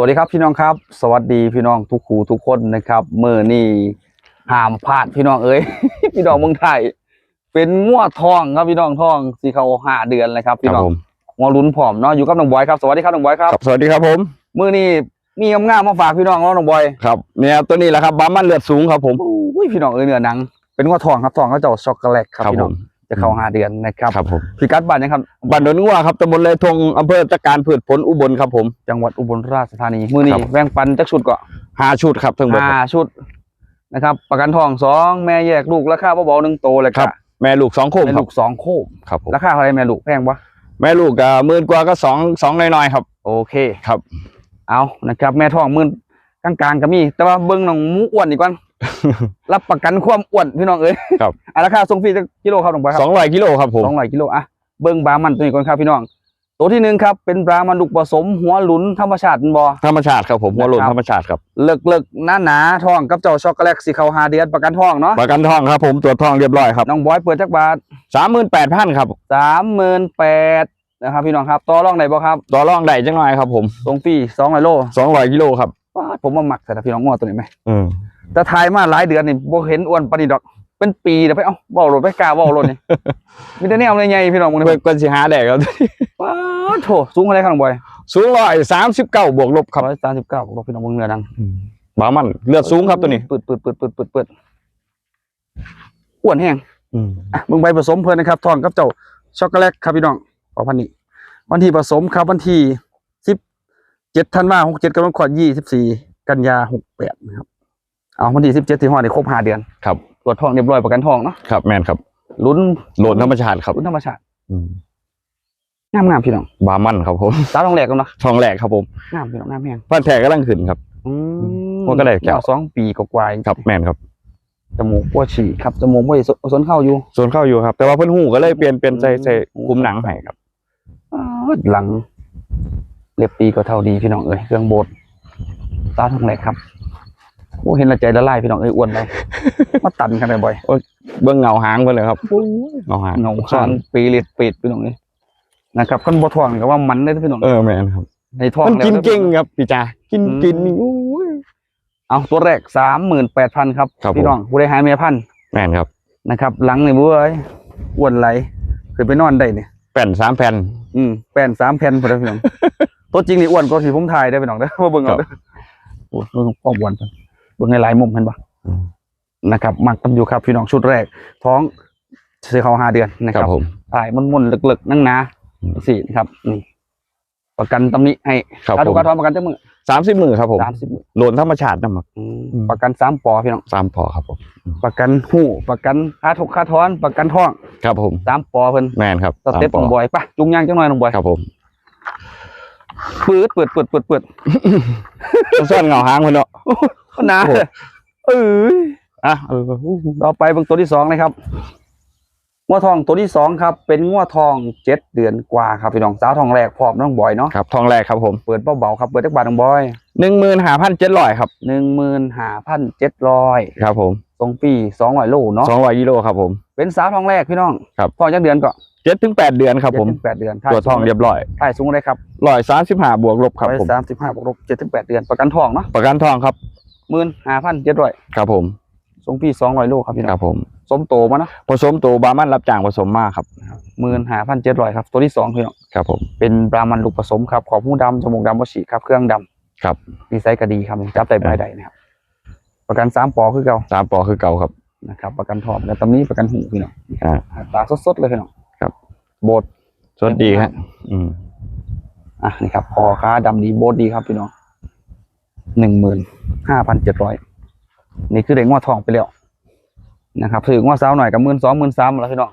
วัสดีครับพี่น้องครับ สวัสดีพี่น้องทุกครูทุกคนนะครับเมื่อนี่ห้ามพลาดพี่น้องเอ้ย พี่น้องเมืองไทย เป็นงัวทองครับพี่น้องทองสีเขาห้าเดือนเลยครับคพี่รับน้องผมงัวลุ้นผอมเนาะอยู่กับน้องบอยครับสวัสดีครับน้องบอยครับครับสวัสดีครับผมมื่อนี้มีงามๆมาฝากพี่น้องเนาะน้องบอยครับเนี่ยตัวนี้แหละครับบามันเลือดสูงครับผมอุ้ยพี่น้องเอ้ยเนื้อหนัง เป็นงัวทองครับทองเขาเจ้าช็อกโกแลตครับพี่น้อง จะเข้าห้าเดือนนะครับครับผมพี่กัดบ้านนะครับบ้านดอนงัวครับตำบลเลยทงอำเภอจักการพืชผลอุบลครับผม จังหวัดอุบลราชธานีมื่อนี้ครับแบ่งปันจักชุดก็ห้าชุดครับทั้งหมดห้าชุดนะครับ ประกันทองสองแม่แยกลูกราคาเบาๆหนึ่งโตเลยครับ แม่ลูกสองโคมแม่ครัลูบกสองโคกครับผมราคาเท่าไหรแม่ลูกแพงปะแม่ลูกก็หมื่นกว่าก็สองสองน้อยๆครับ โอเคครับ เอานะครับ แม่ทองหมื่นกลางๆก็มี แต่ว่าเบิ้งน้องหมูอ้วนอีกก่อน รับประกันความอ้วนพี่น้องเอ้ยครับอะราคาส่งฟรีจักกิโลครับน้องบอยคสรัอบงร้อยกิโลครับผมสองร้อยกิโลอะเบิ้งบรามันตัวนี้ก่อนครับพี่น้อง ตัวที่หนึ่งครับเป็นบรามันลูกผสมหัวหลุนธรรมชาติเป็นบอธรรมชาติครับผมหัวโลนนะครับธรรมชาติครับเลิกเลิกหน้าหนาๆทองกับเจ้าช็อกโกแลตสีขาวหาเดือนประกันทองเนาะประกันทองครับผมตรวจทองเรียบร้อยครับน้องบอยเปิดจักบาทสามหมื่นแปดพันครับสามหมื่นแปดนะครับพี่น้องครับต่อรองไหนบ่ครับต่อรองได้จังหน่อยครับผมส่งฟรีสองร้อยโลสองร้อยกิโลครับว้าดผมมาหมักแต่ละพี่น้องงอตัวนี้ไหมอืม แต่ทายมาหลายเดือนนี่บ่เห็นอ้วนปานนี้ดอก เป็นปีแล้วไปเอ้าเว้ารถไปกล้าเว้ารถนี่ มีแต่แนวใหญ่ๆพี่น้องมึงเพื่นี่อนกันสิหาแดกครับ ว้าดโถสูงอะไรครับน้องบอยสูงร้อยสามสิบเก้าบวกลบครับร้อยสามสิบเก้าบอกพี่น้องมึงเนื้อดังบามันเลือดสูงครับตัวนี้ปืดปืดปืดปืดปืดปืดอ้วนแห้งอืมอะมึงไปผสมเพิ่นนะครับทองกับเจ้าช็อกโกแลตครับพี่น้องขอพันนี้วันที่ผสมครับวันที่สิบเจ็ดธันวาหกเจ็ดกำลังขอดยี่สิบสี่กันยาหกแปดนะครับ เอาวันที่สิบเจ็ดที่ห้อนี่ครบห้าเดือนครับตรวจทองเรียบร้อยประกันทองเนาะครับแมนครับลุ้นโหลนธรรมชาติครับลุ้นธรรมชาติอืมงามงามพี่น้องบามันครับผมสาวทองแหลกกันเนาะทองแหลกครับผมงามพี่น้องงามแห้งพันแท้กำลังขึ้นครับอืมว่าก็ได้แก้วสองปีกว่าๆครับ แมนครับจมูกปวดฉี่ครับจมูกปวดสนเข้าอยู่ส่วนเข้าอยู่ครับ แต่ว่าเพิ่นหูก็เลยเปลี่ยนเปลี่ยนใจใส่คุมหนังให้ครับอ้าวหลังเรียบปีก็เท่าดีพี่น้องเอ้ยเครื่องโบดสาวทองแหลกครับ โอ้เห็นและใจละลายพี่น้องเอ้ยอ้วนเลยมาตันกันบ่อยเบื้องเงาหางเพิ่นเลยครับเงาหางเงาหางปีเลียดปีดพี่น้องนี่นะครับคนบ่ทองก็ว่ามันได้พี่น้องเออแมนครับในท้องมันแล้วกินเก่งครับพี่จ๋ากินอืมกินนี่โอ้ยเอาตัวแรกสามหมื่นแปดพันครับครับพี่น้องผู้ได้หายเมียพันแมนครับนะครับ หลังนี่เว้ยอ้วนไหลขึ้นไปนอนได้เนี่ยแผ่นสามแผ่นอืมแป้นสามแผ่นพอได้พี่น้องตัวจริงนี่อ้วนกว่าที่ผมถ่ายได้พี่น้องเด้อว่าเบิ่งเอาเด้อโอ้ยเบิ่งความอ้วนเพิ่นเบิ่งในหลายมุมเห็นปะอืมนะครับมักตำอยู่ครับพี่น้องชุดแรก ท้องเสียเขาห้าเดือนนะคครัรับบผมถ่ายมันๆเลึกๆนั่งหนาอืมสี่นะครับนี่ประกันตำหนิให้ครับค่าผถูกมค่าทอนประกันจังมือสามสิบมือครับผมสามสิบโหลนธรรมชาตินำครับอืมอืมประกันสามปอพี่น้องสามพอครับผม ประกันหูประกันค่าถูกค่าทอน ประกันท้อง ครับผมสามปอเพิ่นแมนครับสเต็ปสามน้องบอยปะจุงยางจังหน่อยน้องบอยครับผม ปืดเปิดเปิดเปิดเปิดต้องซ่อนเงาหางเพิ่นเนาะก็นาโอ้โหเอ้ยอะเออต่อไปเบิ่งตัวที่สองนะครับงัวทองตัวที่สองครับ เป็นงัวทองเจ็ดเดือนกว่าครับพี่น้องสาวทองแรกพร้อมน้องบอยเนาะครับทองแรกครับผมเปิดเบาๆครับเปิดจักบาทน้องบอยหนึ่งหมื่นห้าพันเจ็ดร้อยครับหนึ่งหมื่นห้าพันเจ็ดร้อยครับผมตรงปีสองร้อยโลเนาะสองร้อยกิโลครับผม เป็นสาวทองแรกพี่น้องครับทองจักเดือนก็ เจ็ดถึงแปดเดือนครับผมเจ็ดถึงแปดเดือนตัวจทองเรียบร้อยถ่ายสูงเลยครับร้อยสามสิบห้าบวกลบครับร้อยผมสามสิบห้าบวกลบเจ็ดถึงแปดเดือนประกันทองเนาะประกันทองครับหมื่นห้าพันเจ็ดร้อยครับผมทรงปีสองร้อยโลครับพี่คน้อรังบผมสมโตมาเนาะผสมตัวบามันรับจ้างผสมมากครับหมื่นห้าพันเจ็ดร้อยครับ ตัวที่สองพี่น้องครับผมเป็นบรามันลูกผสมครับขอบหูดำจมูกดำบฉีครับเครื่องดำครับดีไซน์ก็ดีครับจับได้ใบใดนะครับประกันสามปอคือเก่าสามปอคือเก่าครับนะครับประกันทอบแล้วตำนี้ประกันหูพี่น้องอ่าตาสดๆเลยพี่น้องครั บโบดสวัสดีครับอืมอะนี่ครับคอค้าดำดีโบดดีครับพี่น้องหนึ่งหมื่นห้าพันเจ็ดร้อยนี่คือเด็กงวดทองไปแล้วนะครับถืองวดสาวหน่อยกับหมื่นสองหมื่นสามแล้วพี่น้อง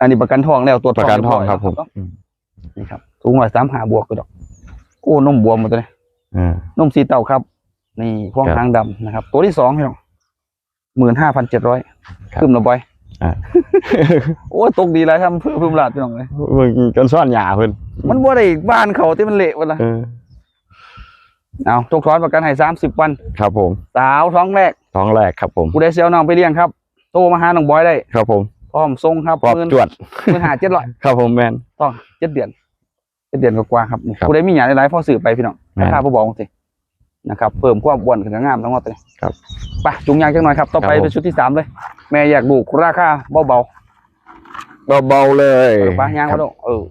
อันนี้ประกันทองแล้วตัวประกันทองครับผมเนาะนี่ครับสูงหน่อยสามหาบวกไปดอกโอ้นมบวมหมดเลยอ่านมสีเต่าครับ นี่พวงครับหางดำนะครับ ตัวที่สองพี่น้องหมื่นห้าพันเจ็ดร้อยครับขึ้นมาบ่อยอ่า โอ้ยตกดีไรทำเพื่อเพิ่มลาดพี่น้องเลยเบิ่งจนซ่อนหยาเพิ่นมันบ่ได้บ้านเขาที่มันเละวันละเออเอาทุกท้อนประกันให้สามสิบวัน ครับผม สาวท้องแรก ท้องแรกครับผมผู้ใดเซลน้องไปเลี้ยงครับโทรมาหาน้องบอยได้ ครับผม พร้อมทรงครับปอบหมื่นจวดหมื่นห้าเจ็ดร้อยครับผมแมนต้องเจ็ดเดือนเป็นเดือนกว่าๆครับนี่ครับผู้ใดมีหยาหลายๆพ่อสื่อไปพี่น้องแม่นราคาผู้บอกสิ นะครับเพิ่มความอ้วนขึ้นก็งามทั้งหมดเลยครับไปจุงยางจังหน่อยครับ ต่อไปครับผมเป็นชุดที่สามเลย แม่อยากดูกราคาเบาเบาๆเลยๆไปยางครัมาบดูเออ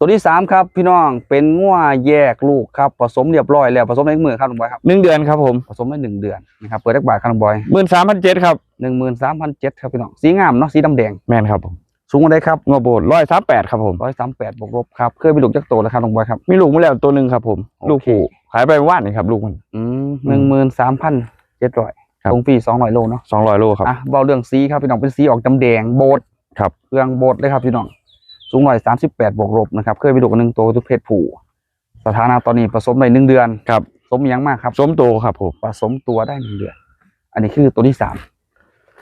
ตัวที่สามครับพี่น้องเป็นงัวแยกลูกครับผสมเรียบร้อยแล้วผสมในมือครับลุงบอยครับหนึ่งเดือนครับผมผสมได้หนึ่งเดือนนะครับเปิดได้บาทครับลุงบอยหมื่นสามพันเจ็ดครับหนึ่งหมื่นสามพันเจ็ดครับพี่น้องสีงามเนาะสีดำแดงแม่นครับผม สูงกว่าได้ครับงอโบดร้อยสามแปดครับผมร้อยสามแปดบวกลบครับเคยไปลูกจักโตแล้วครับลุงบอยครับมีลูกมาแล้วตัวหนึ่งครับ ผมโอเคลูกผูขายไปว่านนี่ครับ ลูกมันอืมหนึ่งหมื่นสามพันเจ็ดร้อยครับตรงปีสองร้อยโลเนาะสองร้อยโลครับอะเบาเรื่องสีครับพี่น้องเป็นสีออกดำแดงโบดครับเครื่องโบดเลยครับพี่น้องสูงร้อยสามสิบแปดบวกลบนะครับเคยไปดูกันหนึ่งตัวทุกเพศผู้สถานะตอนนี้ผสมได้หนึ่งเดือนครับสมยังมากครับสมโตครับผมผสมตัวได้หนึ่งเดือน อันนี้คือตัวที่สาม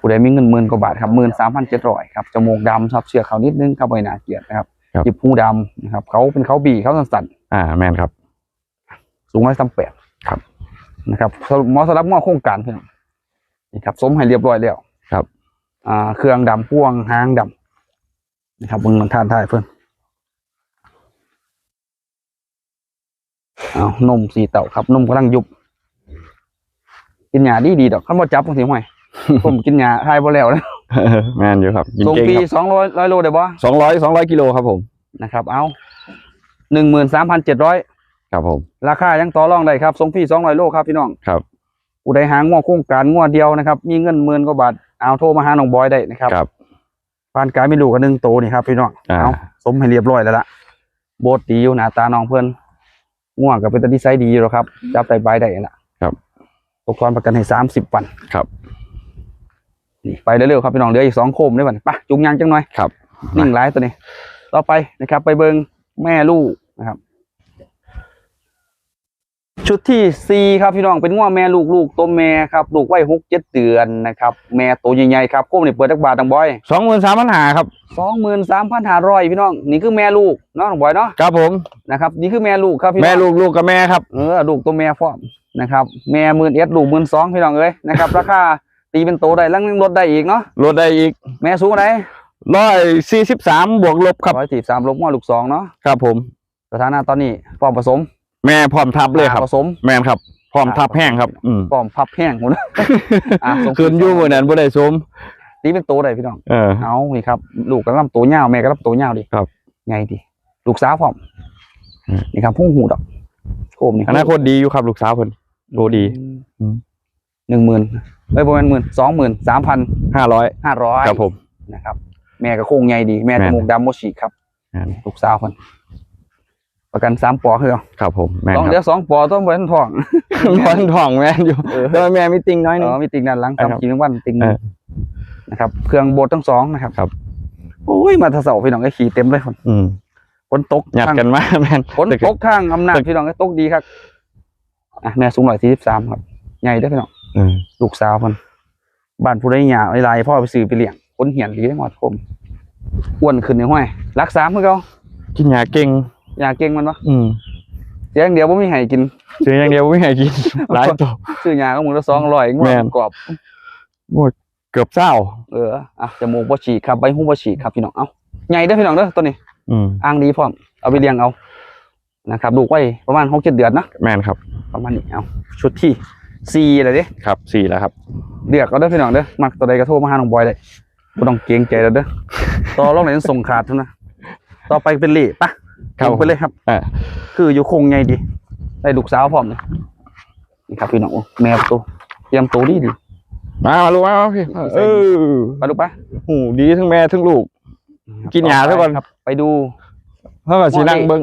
ผู้ใดมีเงินหมื่นกว่าบาทครับหมื่นสามพันเจ็ดร้อยครับจมูกดำชอบเชือกเขานิดนึงครับใบหนาเกลียดนะครับครับ จิบหูดำนะครับเขาเป็นเขาบีเขาสั้นอ่าแม่นครับ ๆสูงร้อยสามแปดครับ นะครับหมอสำหรับหมอโครงการเพื่อนนี่ครับสมให้เรียบร้อยแล้วครับ อ่าเครื่องดำพ่วงหางดำนะครับมึงมันทานได้เพื่อนเอานมสีเต่าครับนมกำลังยุบกินยาดีดีๆดอกข้าวบจับจังสิห่วย ผมกินยาทายบ่แล้วนะแม่นอยู่ครับกินส่งเก่งปีครับสองร้อยร้อยโลได้บ่สองร้อยสองร้อยกิโลครับผมนะครับ เอาหนึ่งหมื่นสามพันเจ็ดร้อยครับผม ราคายังต่อรองได้ครับส่งฟรีสองร้อยโลครับพี่น้องครับผู้ใดหางวโครงการงวเดียวนะครับ มีเงินหมื่นกว่าบาทเอาโทรมาหาน้องบอยได้นะครับครับผ่านการไม่ดูกันหนึ่งโตวนี่ครับพี่น้องอ่าเอาสมให้เรียบร้อยแล้วล่ะโบดดีอยู่หน้าตาน้องเพื่อนง่วงกับเป็นตันิสัยดีอยู่แล้วครับจับได้ใบได้ล่ะครับตกทอนประกันให้สามสิบวันครับ นี่ไปเร็วๆครับพี่น้องเหลืออีกสองโคมด้วยบัดไปจุงยางจังหน่อยครับนิ่งร้ายตัวนี้ ต่อไปนะครับ ไปเบิงแม่ลูกนะครับ ชุดที่สี่ครับพี่น้องเป็นง่วแม่ลูกลูกตัวแม่ครับลูกไว้หกเจ็ดเดือนนะครับ แม่ตัวใหญ่ๆครับโค้มนี่เปิดตักบาทตังบอยสองหมื่นสามพันหาครับสองหมื่นสามพันห้าร้อยพี่น้องนี่คือแม่ลูกเนาะตังบอยเนาะครับผมนะครับนี่คือแม่ลูกครับพี่น้องแม่ลูกลูกกับแม่ครับเออลูกตัวแม่พร้อมนะครับ แม่หมื่นเอ็ดลูกหมื่นสองพี่น้องเอ้ยนะครับราคา ตีเป็นโตได้แล้วยังลดได้อีกเนาะลดได้อีก แม่สูงอะไหรร้อยสี่สิบสามบวกลบครับร้อยสี่สามลบง้อลูกสองเนาะครับผมสถานะตอนนี้พร้อมผสม แม่พร้อมทับเลยครับผสมแม่นครับพร้อมทับแห้งครับอืมพร้อมพับแห้งหมดเลยอะส่งคืนอยู่บนนั้นบ่ได้สมตีเป็นโตได้พี่น้องเออเอานี่ครับลูกก็ลำตัวยาวแม่ก็ลำตัวยาวดิครับไงดิลูกสาวพร้อมอืมนี่ครับพุ่งหูดอกโคมนี่อนาคตดีอยู่ครับ ลูกสาวเพิ่นโอ้ดีอืมหนึ่งหมื่น เอ้ยประมาณหมื่นสองหมื่นสามพันห้าร้อยห้าร้อยครับผมนะครับ แม่ก็โค้งใหญ่ดี แม่แม่จนมูกดำโมชิครับอ่าลูกสาวคนประกันสามปอคือเอาครับผมแม่นต้องคเดี๋รัยวสองปอต้องบนท้องบร้อนทองแม่นอยู่เออแต่ว่าแม่มีติงน้อยหนึงเออมีติงด้านหลังครับทำกินทั้งวันติงเออนะครับ เครื่องโบดทั้งสองนะครับครับโอ้ยมาทะเสาพี่น้องไอ้ขี่เต็มเลยคนอืมฝนตกหยัดทางกันมาแม่นฝนตกทางอำนาจพี่น้องไอ้ตกดีครับอะแม่สูงร้อยสี่สิบสามครับใหญ่เด้อพี่น้องอืม ลูกสาวคนบ้านผู้ได้หยาไอ้ลายพ่อไปซื้อไปเลี้ยงคนเหียนดีได้หมดคมอ้วนขึ้นในห้อยรักสามเมื่อเขากินยาเก่งอยากเก่งมันวะอืมเสียอย่างเดียวผมมีให้กินซื้ออย่างเดียวไม่ให้กินหลายตัวซื้อยาก็มือละสองร้อยงวแม่ดนกรอบเกือบเศร้าเอออะจมูกบ่ฉีกครับใบหูบ่ฉีกครับพี่น้องเอ้าใหญ่เด้อพี่น้องเด้อตัวนี้ อืมอ้างดีพร้อมเอาไปเลี้ยงเอานะครับลูกไว้ประมาณหกเจ็ดเดือนนะแม่นครับ ประมาณนี้เอาชุดที่ สี่อะไรเด้ครับสี่แล้วครับเลือกเอาเด้อพี่น้องเด้อมักตัวใดก็โทรมาหาน้องบอยได้บ่ต้องเกรงใจแล้วเด้อต่อรองไหนส่งขาดเท่านั้นต่อไปเป็นเล่ปะครับ ลงไปเลยครับ อ่าคืออยู่คงไงดี ได้ลูกสาวพร้อมเลยนี่ครับพี่น้องโอ้แมวตัวเตรียมตัวดีดีมามาลูกมามาพี่เออไปลูกปะหูดีทั้งแม่ทั้งลูก กินยาซะก่อน ครับ ไปดู เพราะว่าสินั่งเบิ่ง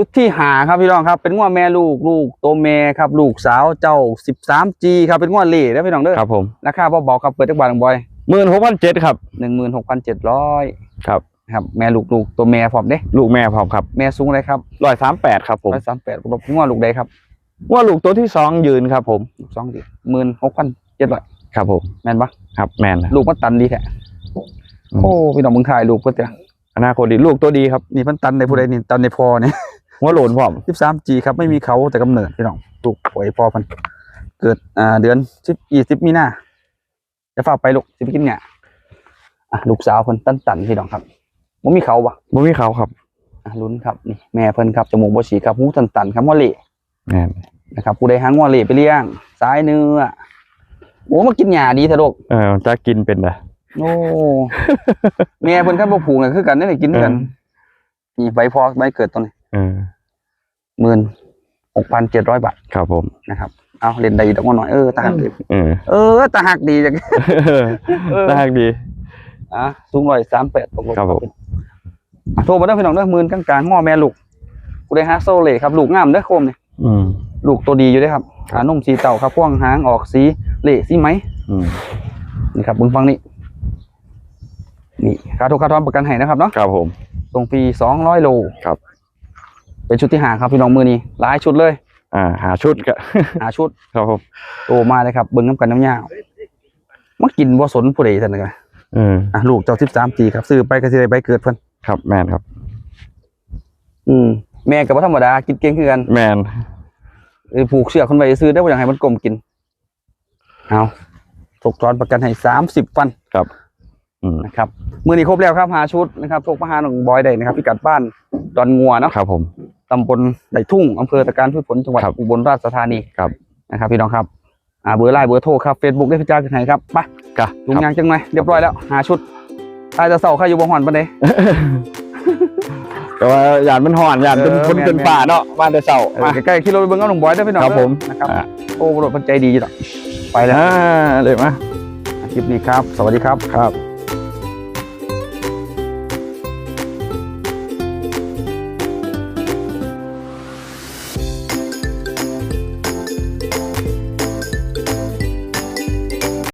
ชุดที่หาครับพี่น้องครับ เป็นง้วแม่ลูกลูกตัวแม่ครับ ลูกสาวเจ้าสิบสามจีครับเป็นง้วเล่แล้วพี่น้องเด้อครับผมราคาเบาๆครับเปิดจักบาทหนึ่งบอยหมื่นหกพันเจ็ดครับหนึ่งหมื่นหกพันเจ็ดร้อยครับครับแม่ลูกลูกตัวแม่พร้อมเด้ลูกแม่พร้อมครับแม่สูงเลยครับร้อยสามแปดครับผมร้อยสามแปดรบง้วลูกใดครับว่าลูกตัวที่สองยืนครับ ผมลูกสองดิหมื่นหกพันเจ็ดร้อยครับผมแม่นปะครับแมนนะลูกมันตันดีแท้อืมโอ้พี่น้องมึงถ่ายลูกเพื่อนเถอะอนาคตดีลูกตัวดีครับนี่มันตันในผู้ใดนี่ตันในพอเนี่ย หัวโหลนพร้อมสิบสามจีครับไม่มีเขาแต่กำเนิดพี่น้องลูกป่วยพอพัน เกิดอ่าเดือนสิบยี่สิบมีนาจะฝากไปลูกสิไปกินเนี่ยอะลูกสาวเพิ่นตันตันๆพี่น้องครับบ่มีเขาปะบ่มีเขาครับอะลุ้นครับนี่แม่เพิ่นครับจมูกบ่ฉีกครับหูตันตันๆครับหัวเหล่แม่นนะครับผู้ใดหางหัวเหล่ไปเลี้ยงสายเนื้อโอ้มากินหญ้าดีเถอะลูกเออจะกินเป็นนะโอ้แม่เพิ่นคันบ่ผูกกันคือกันได้กินด้วยกันเออนี่ใบพอใบเกิดตัวนี้เออ หมื่นหกพันเจ็ดร้อยบาทครับผมนะครับเอาเล่นได้อีกดอกหน่อยเออตาหักดีเออเออตาหักดีจังเออน่ารักดีอะสูงร้อยสามแปดตกลงครับผมอะโทรมาเด้อพี่น้องเด้อหมื่นกลางๆง้อแม่ลูกกูได้ฮาโซเล่ครับลูกงามเด้อโคมนี่อืมลูกตัวดีอยู่เด้อครับขานุ่มสีเต่าครับพ่วงหางออกสีเละสีไหมอืมนี่ครับเบึงฟังนี่นี่ค่าทุกค่าทอนประกันให้นะครับเนาะครับผมตรงปีสองร้อยโลครับ เป็นชุดที่หาครับพี่น้องมือนี้หลายชุดเลย อ่า หาชุดก็ หาชุดครับผมโตมาเลยครับเบิ้งน้ำกันน้ำยาวมากินบ่สนผู้ใดท่านนะเอออะลูกเจ้าสิบสามปีครับซื้อไปก็สิได้ใบเกิดเพิ่นครับแม่นครับ อืมแม่ก็บ่ธรรมดากินเก่งคือกันแม่นเออผูกเชือกคนไว้ซื้อได้บ่อยากให้มันกลมกินเอาถกถอนประกันให้สามสิบฟันครับอืม นะครับมือนี้ครบแล้วครับหาชุดนะครับทกมาหาหนองบอยได้นะครับพิกัดบ้านดอนงัวเนาะครับ ผมตำบลไดทุ่งอำเภอตะการพืชผลจังหวัดครับอุบลราชธานีครับนะครับพี่น้องครับอ่าเบอร์ไลน์เบอร์โทรครับเฟซบุ๊กได้พิจารณาไหนครับไปกะลุงยางจังไหมเรียบร้อยแล้วหาชุดตายจะเสาใครอยู่บ่หอนปานใดแต่ว่าหยานมันห่อนหยานเป็นเออคนแม่นเป็นแม่นป่าเนาะบ้านเดอเสาเออมาใกล้ๆคิโลไปเบิ่งเอาหนุ่มบอยได้อพี่น้องครับผมเด้อนะครับอ่าโอ้บรดมันใจดีอยู่ดอกไปแล้วอ่าเลยมาคลิปนี้ครับ สวัสดีครับครับ